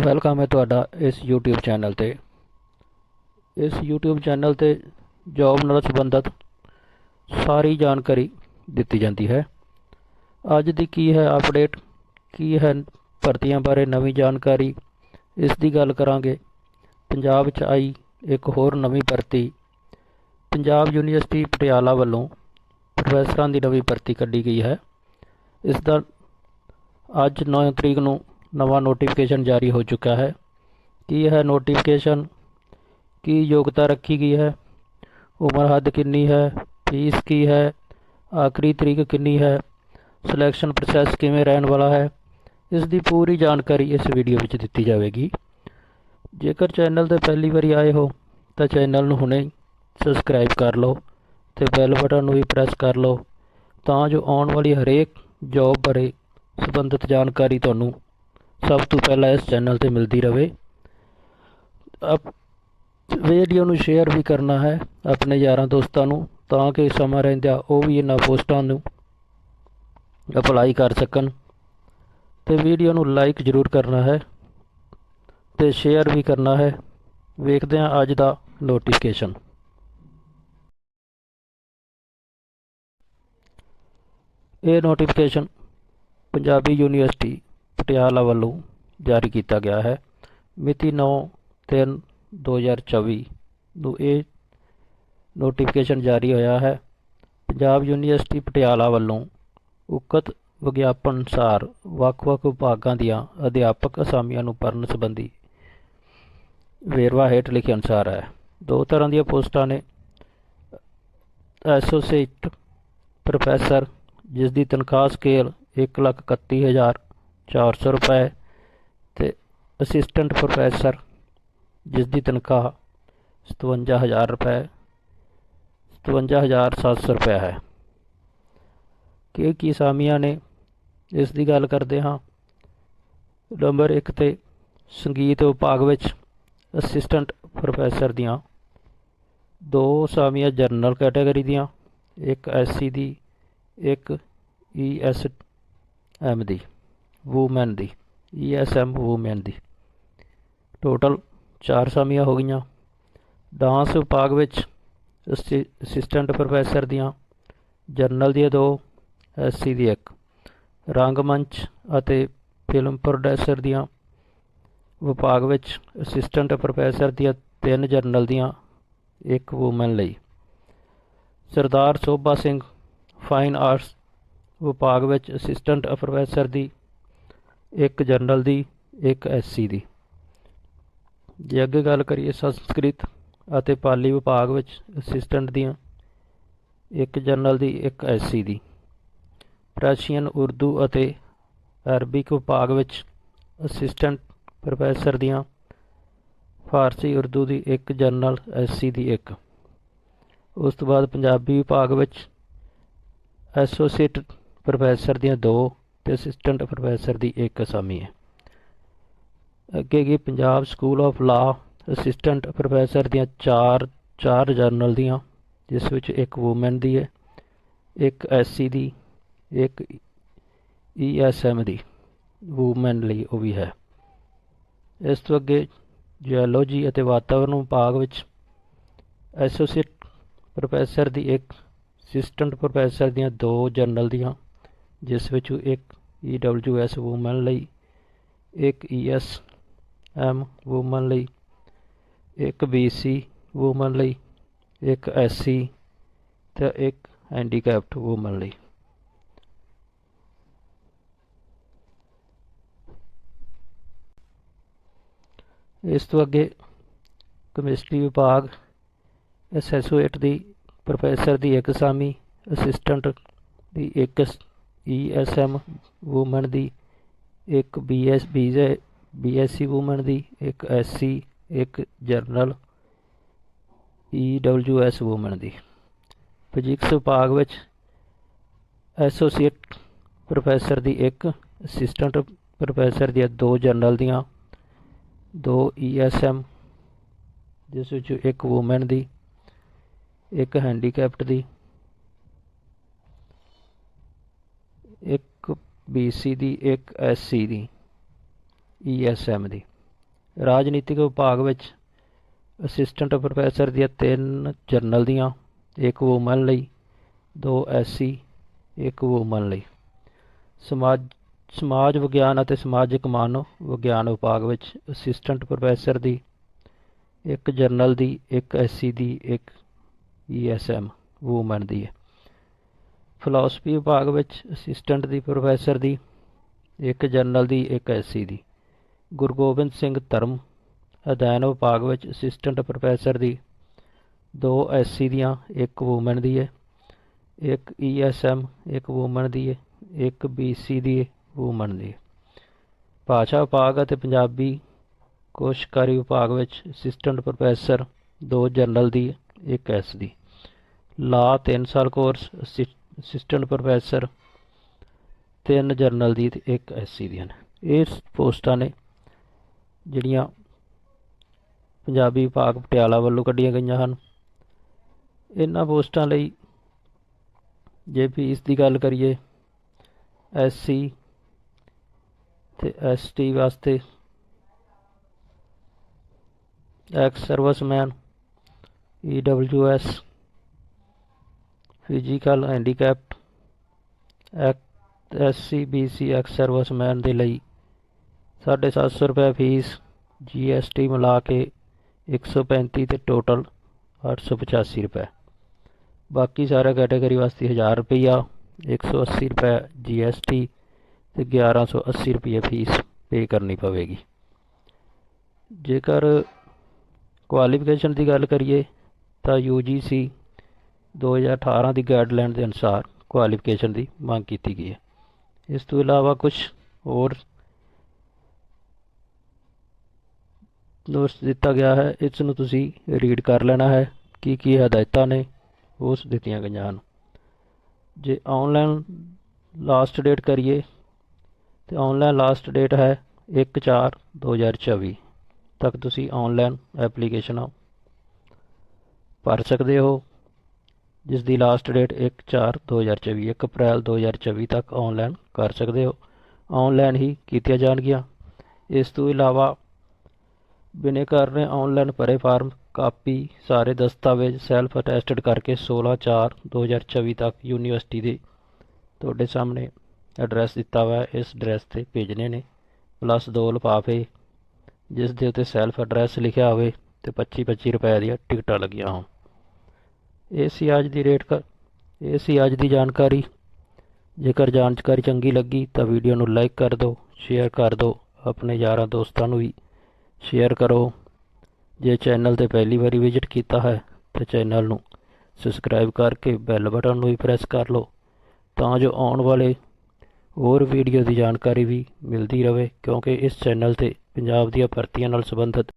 Welcome ਹੈ ਤੁਹਾਡਾ ਇਸ YouTube ਚੈਨਲ ਤੇ। ਇਸ YouTube ਚੈਨਲ ਤੇ ਜੌਬ ਨਾਲ ਸੰਬੰਧਿਤ ਸਾਰੀ ਜਾਣਕਾਰੀ ਦਿੱਤੀ ਜਾਂਦੀ ਹੈ। ਅੱਜ ਦੀ ਕੀ ਹੈ ਅਪਡੇਟ ਕੀ ਹੈ ਭਰਤੀਆਂ ਬਾਰੇ ਨਵੀਂ ਜਾਣਕਾਰੀ, ਇਸ ਦੀ ਗੱਲ ਕਰਾਂਗੇ। ਪੰਜਾਬ 'ਚ ਆਈ ਇੱਕ ਹੋਰ ਨਵੀਂ ਭਰਤੀ। ਪੰਜਾਬ ਯੂਨੀਵਰਸਿਟੀ ਪਟਿਆਲਾ ਵੱਲੋਂ ਪ੍ਰੋਫੈਸਰਾਂ ਦੀ ਨਵੀਂ ਭਰਤੀ ਕੱਢੀ ਗਈ ਹੈ। ਇਸ ਦਾ ਅੱਜ 9 ਤਰੀਕ ਨੂੰ ਨਵਾਂ ਨੋਟੀਫਿਕੇਸ਼ਨ ਜਾਰੀ ਹੋ ਚੁੱਕਾ ਹੈ। ਕੀ ਹੈ ਨੋਟੀਫਿਕੇਸ਼ਨ ਕੀ ਯੋਗਤਾ ਰੱਖੀ ਗਈ ਹੈ? ਉਮਰ ਹੱਦ ਕਿੰਨੀ ਹੈ? ਫੀਸ ਕੀ ਹੈ? ਆਖਰੀ ਤਰੀਕ ਕਿੰਨੀ ਹੈ? ਸਿਲੈਕਸ਼ਨ ਪ੍ਰੋਸੈਸ ਕਿਵੇਂ ਰਹਿਣ ਵਾਲਾ ਹੈ? ਇਸ ਦੀ ਪੂਰੀ ਜਾਣਕਾਰੀ ਇਸ ਵੀਡੀਓ ਵਿੱਚ ਦਿੱਤੀ ਜਾਵੇਗੀ। ਜੇਕਰ ਚੈਨਲ ਤੇ ਪਹਿਲੀ ਵਾਰੀ ਆਏ ਹੋ, ਤਾਂ ਚੈਨਲ ਨੂੰ ਹੁਣੇ ਸਬਸਕ੍ਰਾਈਬ ਕਰ ਲਓ ਤੇ ਬੈਲ ਬਟਨ ਨੂੰ ਵੀ ਪ੍ਰੈਸ ਕਰ ਲਓ ਤਾਂ ਜੋ ਆਉਣ ਵਾਲੀ ਹਰੇਕ ਜੌਬ ਬਾਰੇ ਸੰਬੰਧਿਤ ਜਾਣਕਾਰੀ ਤੁਹਾਨੂੰ ਸਭ ਤੋਂ ਪਹਿਲਾਂ ਇਸ ਚੈਨਲ ਤੇ ਮਿਲਦੀ ਰਹੇ। ਅਪ ਵੀਡੀਓ ਨੂੰ ਸ਼ੇਅਰ ਵੀ ਕਰਨਾ ਹੈ ਆਪਣੇ ਯਾਰਾਂ ਦੋਸਤਾਂ ਨੂੰ, ਤਾਂ ਕਿ ਸਮਾਂ ਰਹਿੰਦਿਆਂ ਉਹ ਵੀ ਇਹਨਾਂ ਪੋਸਟਾਂ ਨੂੰ ਅਪਲਾਈ ਕਰ ਸਕਣ। ਤੇ ਵੀਡੀਓ ਨੂੰ ਲਾਈਕ ਜ਼ਰੂਰ ਕਰਨਾ ਹੈ ਤੇ ਸ਼ੇਅਰ ਵੀ ਕਰਨਾ ਹੈ। ਵੇਖਦੇ ਹਾਂ ਅੱਜ ਦਾ ਨੋਟੀਫਿਕੇਸ਼ਨ ਇਹ ਨੋਟੀਫਿਕੇਸ਼ਨ ਪੰਜਾਬੀ ਯੂਨੀਵਰਸਿਟੀ ਪਟਿਆਲਾ ਵੱਲੋਂ ਜਾਰੀ ਕੀਤਾ ਗਿਆ ਹੈ। ਮਿਤੀ 9 3 2024 ਨੂੰ ਇਹ ਨੋਟੀਫਿਕੇਸ਼ਨ ਜਾਰੀ ਹੋਇਆ ਹੈ। ਪੰਜਾਬ ਯੂਨੀਵਰਸਿਟੀ ਪਟਿਆਲਾ ਵੱਲੋਂ ਉਕਤ ਵਿਗਿਆਪਨ ਅਨੁਸਾਰ ਵੱਖ-ਵੱਖ ਵਿਭਾਗਾਂ ਦੀਆਂ ਅਧਿਆਪਕ ਅਸਾਮੀਆਂ ਨੂੰ ਭਰਨ ਸੰਬੰਧੀ ਵੇਰਵਾ ਹੇਠ ਲਿਖੇ ਅਨੁਸਾਰ ਹੈ। ਦੋ ਤਰ੍ਹਾਂ ਦੀਆਂ ਪੋਸਟਾਂ ਨੇ। ਐਸੋਸੀਏਟ ਪ੍ਰੋਫੈਸਰ ਜਿਸ ਦੀ ਤਨਖਾਹ ਸਕੇਲ 131400 ਰੁਪਏ ਤੇ ਅਸਿਸਟੈਂਟ ਪ੍ਰੋਫੈਸਰ ਜਿਸ ਦੀ ਤਨਖਾਹ 57000 ਰੁਪਏ 57700 ਰੁਪਏ ਹੈ। ਕਿ ਕੀ ਸਾਮੀਆਂ ਨੇ ਇਸ ਦੀ ਗੱਲ ਕਰਦੇ ਹਾਂ? ਨੰਬਰ 1 ਤੇ ਸੰਗੀਤ ਵਿਭਾਗ ਵਿੱਚ ਅਸਿਸਟੈਂਟ ਪ੍ਰੋਫੈਸਰ ਦੀਆਂ ਦੋ ਸਾਮੀਆਂ ਜਨਰਲ ਕੈਟਾਗਰੀ ਦੀਆਂ, ਇੱਕ ਐਸਸੀ ਦੀ ਇੱਕ ਈਐਸ ਐਮ ਦੀ ਵੂਮੈਨ ਦੀ ਈਐਸਐਮ ਵੂਮੈਨ ਦੀ। ਟੋਟਲ 4 ਸਾਮੀਆਂ ਹੋ ਗਈਆਂ। ਡਾਂਸ ਵਿਭਾਗ ਵਿੱਚ ਅਸਿਸਟੈਂਟ ਪ੍ਰੋਫੈਸਰ ਦੀਆਂ ਜਰਨਲ ਦੀਆਂ ਦੋ ਐਸਸੀ ਦੀ ਇੱਕ। ਰੰਗਮੰਚ ਅਤੇ ਫਿਲਮ ਪ੍ਰੋਡਿਊਸਰ ਦੀਆਂ ਵਿਭਾਗ ਵਿੱਚ ਅਸਿਸਟੈਂਟ ਪ੍ਰੋਫੈਸਰ ਦੀਆਂ ਤਿੰਨ ਜਰਨਲ ਦੀਆਂ ਇੱਕ ਵੂਮਨ ਲਈ। ਸਰਦਾਰ ਸੋਭਾ ਸਿੰਘ ਫਾਈਨ ਆਰਟਸ ਵਿਭਾਗ ਵਿੱਚ ਅਸਿਸਟੈਂਟ ਪ੍ਰੋਫੈਸਰ ਦੀ ਇੱਕ ਜਨਰਲ ਦੀ, ਇੱਕ ਐਸਸੀ ਦੀ। ਜੇ ਅੱਗੇ ਗੱਲ ਕਰੀਏ ਸੰਸਕ੍ਰਿਤ ਅਤੇ ਪਾਲੀ ਵਿਭਾਗ ਵਿੱਚ ਅਸਿਸਟੈਂਟ ਦੀਆਂ, ਇੱਕ ਜਨਰਲ ਦੀ, ਇੱਕ ਐਸਸੀ ਦੀ। ਪ੍ਰਸ਼ੀਅਨ ਉਰਦੂ ਅਤੇ ਅਰਬਿਕ ਵਿਭਾਗ ਵਿੱਚ ਅਸਿਸਟੈਂਟ ਪ੍ਰੋਫੈਸਰ ਦੀਆਂ, ਫਾਰਸੀ ਉਰਦੂ ਦੀ ਇੱਕ ਜਰਨਲ ਐਸਸੀ ਦੀ ਇੱਕ। ਉਸ ਤੋਂ ਬਾਅਦ ਪੰਜਾਬੀ ਵਿਭਾਗ ਵਿੱਚ ਐਸੋਸੀਏਟ ਪ੍ਰੋਫੈਸਰ ਦੀਆਂ ਦੋ ਤੇ ਅਸਿਸਟੈਂਟ ਪ੍ਰੋਫੈਸਰ ਦੀ ਇੱਕ ਅਸਾਮੀ ਹੈ। ਅੱਗੇ ਕੀ Punjab school of law assistant professor ਦੀਆਂ ਚਾਰ ਚਾਰ ਜਰਨਲ ਦੀਆਂ, ਜਿਸ ਵਿੱਚ ਇੱਕ ਵੂਮਨ ਦੀ ਹੈ, ਇੱਕ ਐਸਸੀ ਦੀ, ਇੱਕ ਈਐਸਐਮ ਦੀ। ਵੂਮਨ ਲਈ ਉਹ ਵੀ ਹੈ। ਇਸ ਤੋਂ ਅੱਗੇ ਜੀਓਲੋਜੀ ਅਤੇ ਵਾਤਾਵਰਣ ਵਿਭਾਗ ਵਿੱਚ ਐਸੋਸੀਏਟ ਪ੍ਰੋਫੈਸਰ ਦੀ ਇੱਕ ਅਸਿਸਟੈਂਟ ਪ੍ਰੋਫੈਸਰ ਦੀਆਂ ਦੋ ਜਰਨਲ ਦੀਆਂ ਜਿਸ ਵਿੱਚ ਇੱਕ ਈਡਬਲਯੂਐਸ ਵੂਮਨ ਲਈ, ਇੱਕ ਈਐਸ ਐਮ ਵੂਮਨ ਲਈ, ਇੱਕ ਬੀਸੀ ਵੂਮਨ ਲਈ, ਇੱਕ ਐਸਸੀ ਤੇ ਇੱਕ ਹੈਂਡੀਕੈਪਟ ਵੂਮਨ ਲਈ। ਇਸ ਤੋਂ ਅੱਗੇ ਕੈਮਿਸਟਰੀ ਵਿਭਾਗ ਐਸੋਸੀਏਟ ਦੀ ਪ੍ਰੋਫੈਸਰ ਦੀ ਇੱਕ ਸਾਮੀ ਅਸਿਸਟੈਂਟ ਦੀ ਇੱਕ ਈਐਸਐਮ ਵੂਮਨ ਦੀ, ਇੱਕ ਬੀਐਸ ਬੀਜੇ ਬੀਐਸਸੀ ਵੂਮਨ ਦੀ, ਇੱਕ ਐਸਸੀ ਇੱਕ ਜਰਨਲ ਈਡਬਲਯੂਐਸ ਵੂਮਨ ਦੀ। ਫਿਜ਼ਿਕਸ ਵਿਭਾਗ ਵਿੱਚ ਐਸੋਸੀਏਟ ਪ੍ਰੋਫੈਸਰ ਦੀ ਇੱਕ, ਅਸਿਸਟੈਂਟ ਪ੍ਰੋਫੈਸਰ ਦੀਆਂ ਦੋ ਜਰਨਲ ਦੀਆਂ, ਦੋ ਈਐਸਐਮ ਜਿਸ ਵਿੱਚ ਇੱਕ ਵੂਮਨ ਦੀ, ਇੱਕ ਹੈਂਡੀਕੈਪਟ ਦੀ ਇੱਕ ਬੀਸੀ ਦੀ, ਇੱਕ ਐਸਸੀ ਦੀ ਈਐਸਐਮ ਦੀ। ਰਾਜਨੀਤਿਕ ਵਿਭਾਗ ਵਿੱਚ ਅਸਿਸਟੈਂਟ ਪ੍ਰੋਫੈਸਰ ਦੀਆਂ ਤਿੰਨ ਜਰਨਲ ਦੀਆਂ, ਇੱਕ ਵੂਮਨ ਲਈ, ਦੋ ਐਸਸੀ ਇੱਕ ਵੂਮਨ ਲਈ। ਸਮਾਜ ਸਮਾਜ ਵਿਗਿਆਨ ਅਤੇ ਸਮਾਜਿਕ ਮਾਨਵ ਵਿਗਿਆਨ ਵਿਭਾਗ ਵਿੱਚ ਅਸਿਸਟੈਂਟ ਪ੍ਰੋਫੈਸਰ ਦੀ, ਇੱਕ ਜਰਨਲ ਦੀ, ਇੱਕ ਐਸਸੀ ਦੀ, ਇੱਕ ਈਐਸਐਮ ਵੂਮਨ ਦੀ ਹੈ। ਫਿਲਾਸਫੀ ਵਿਭਾਗ ਵਿੱਚ ਅਸਿਸਟੈਂਟ ਦੀ ਪ੍ਰੋਫੈਸਰ ਦੀ, ਇੱਕ ਜਰਨਲ ਦੀ, ਇੱਕ ਐਸਸੀ ਦੀ। ਗੁਰੂ ਗੋਬਿੰਦ ਸਿੰਘ ਧਰਮ ਅਧਿਐਨ ਵਿਭਾਗ ਵਿੱਚ ਅਸਿਸਟੈਂਟ ਪ੍ਰੋਫੈਸਰ ਦੀ ਦੋ ਐਸਸੀ ਦੀਆਂ, ਇੱਕ ਵੂਮਨ ਦੀ ਹੈ ਇੱਕ ਈਐਸਐਮ ਇੱਕ ਵੂਮਨ ਦੀ ਹੈ ਇੱਕ ਬੀਸੀ ਦੀ ਵੂਮਨ ਦੀ ਭਾਸ਼ਾ ਵਿਭਾਗ ਅਤੇ ਪੰਜਾਬੀ ਕੋਸ਼ਕਾਰੀ ਵਿਭਾਗ ਵਿੱਚ ਅਸਿਸਟੈਂਟ ਪ੍ਰੋਫੈਸਰ ਦੋ ਜਰਨਲ ਦੀ, ਇੱਕ ਐਸ ਦੀ। ਲਾ 3 ਸਾਲ ਕੋਰਸ ਅਸਿਸਟੈਂਟ ਪ੍ਰੋਫੈਸਰ ਤਿੰਨ ਜਰਨਲ ਦੀ ਤੇ ਇੱਕ ਐਸਸੀ ਦੀਆਂ ਨੇ ਇਹ ਪੋਸਟਾਂ ਨੇ ਜਿਹੜੀਆਂ ਪੰਜਾਬੀ ਵਿਭਾਗ ਪਟਿਆਲਾ ਵੱਲੋਂ ਕੱਢੀਆਂ ਗਈਆਂ ਹਨ, ਇਹਨਾਂ ਪੋਸਟਾਂ ਲਈ ਜੇ ਫੀਸ ਦੀ ਗੱਲ ਕਰੀਏ ਐਸਸੀ ਤੇ ਐਸਟੀ ਵਾਸਤੇ ex serviceman EWS physical handicapped SC BC ex serviceman ਦੇ ਲਈ 750 ਰੁਪਏ ਫੀਸ ਜੀਐਸਟੀ ਮਿਲਾ ਕੇ 135 ਤੇ ਟੋਟਲ 885 ਰੁਪਏ। ਬਾਕੀ ਸਾਰਾ ਕੈਟਾਗਰੀ ਵਾਸਤੇ 1000 ਰੁਪਈਆ 180 ਰੁਪਏ ਜੀਐਸਟੀ ਤੇ 1180 ਰੁਪਏ ਫੀਸ ਪੇ ਕਰਨੀ ਪਵੇਗੀ। ਜੇਕਰ ਕੁਆਲੀਫਿਕੇਸ਼ਨ ਦੀ ਗੱਲ ਕਰੀਏ ਤਾਂ UGC 2018 ਦੀ ਗਾਈਡਲਾਈਨ ਦੇ ਅਨੁਸਾਰ ਕੁਆਲੀਫਿਕੇਸ਼ਨ ਦੀ ਮੰਗ ਕੀਤੀ ਗਈ ਹੈ। ਇਸ ਤੋਂ ਇਲਾਵਾ ਕੁਝ ਹੋਰ ਨੋਟਸ ਦਿੱਤਾ ਗਿਆ ਹੈ। ਇਸ ਨੂੰ ਤੁਸੀਂ ਰੀਡ ਕਰ ਲੈਣਾ ਹੈ। ਕੀ ਕੀ ਹਦਾਇਤਾਂ ਨੇ ਉਸ ਦਿੱਤੀਆਂ ਗਈਆਂ ਹਨ। ਜੇ ਆਨਲਾਈਨ ਲਾਸਟ ਡੇਟ ਕਰੀਏ, ਤੇ ਆਨਲਾਈਨ ਲਾਸਟ ਡੇਟ ਹੈ 1/4/2024 ਤੱਕ ਤੁਸੀਂ ਆਨਲਾਈਨ ਐਪਲੀਕੇਸ਼ਨਾਂ ਭਰ ਸਕਦੇ ਹੋ। ਜਿਸ ਦੀ ਲਾਸਟ ਡੇਟ 1/4/2024 1 ਅਪ੍ਰੈਲ 2024 ਤੱਕ ਆਨਲਾਈਨ ਕਰ ਸਕਦੇ ਹੋ। ਆਨਲਾਈਨ ਹੀ ਕੀਤੀਆਂ ਜਾਣਗੀਆਂ। ਇਸ ਤੋਂ ਇਲਾਵਾ ਬਿਨੇਕਾਰ ਨੇ ਆਨਲਾਈਨ ਭਰੇ ਫਾਰਮ ਕਾਪੀ, ਸਾਰੇ ਦਸਤਾਵੇਜ਼ ਸੈਲਫ ਅਟੈਸਟਡ ਕਰਕੇ 16/4/2024 ਤੱਕ ਯੂਨੀਵਰਸਿਟੀ ਦੇ ਤੁਹਾਡੇ ਸਾਹਮਣੇ ਐਡਰੈਸ ਦਿੱਤਾ ਹੋਇਆ ਇਸ ਐਡਰੈਸ ਤੇ ਭੇਜਣੇ ਨੇ। ਪਲੱਸ ਦੋ ਲਿਫਾਫੇ ਜਿਸ ਦੇ ਉੱਤੇ ਸੈਲਫ ਐਡਰੈਸ ਲਿਖਿਆ ਹੋਵੇ ਤੇ 25 25 ਰੁਪਏ ਦੀਆਂ ਟਿਕਟਾਂ ਲੱਗੀਆਂ ਹੋਣ। ਇਹ ਸੀ ਅੱਜ ਦੀ ਰੇਟ ਕਰ ਇਹ ਸੀ ਅੱਜ ਦੀ ਜਾਣਕਾਰੀ। ਜੇਕਰ ਜਾਣਕਾਰੀ ਚੰਗੀ ਲੱਗੀ ਤਾਂ ਵੀਡੀਓ ਨੂੰ ਲਾਈਕ ਕਰ ਦਿਓ ਸ਼ੇਅਰ ਕਰ ਦਿਓ, ਆਪਣੇ ਯਾਰਾਂ ਦੋਸਤਾਂ ਨੂੰ ਵੀ ਸ਼ੇਅਰ ਕਰੋ। ਜੇ ਚੈਨਲ ਤੇ ਪਹਿਲੀ ਵਾਰੀ ਵਿਜ਼ਿਟ ਕੀਤਾ ਹੈ ਤਾਂ ਚੈਨਲ ਨੂੰ ਸਬਸਕ੍ਰਾਈਬ ਕਰਕੇ ਬੈਲ ਬਟਨ ਨੂੰ ਵੀ ਪ੍ਰੈਸ ਕਰ ਲਓ, ਤਾਂ ਜੋ ਆਉਣ ਵਾਲੇ ਹੋਰ ਵੀਡੀਓ ਦੀ ਜਾਣਕਾਰੀ ਵੀ ਮਿਲਦੀ ਰਹੇ, ਕਿਉਂਕਿ ਇਸ ਚੈਨਲ ਤੇ ਪੰਜਾਬ ਦੀਆਂ ਭਰਤੀਆਂ ਨਾਲ ਸੰਬੰਧਿਤ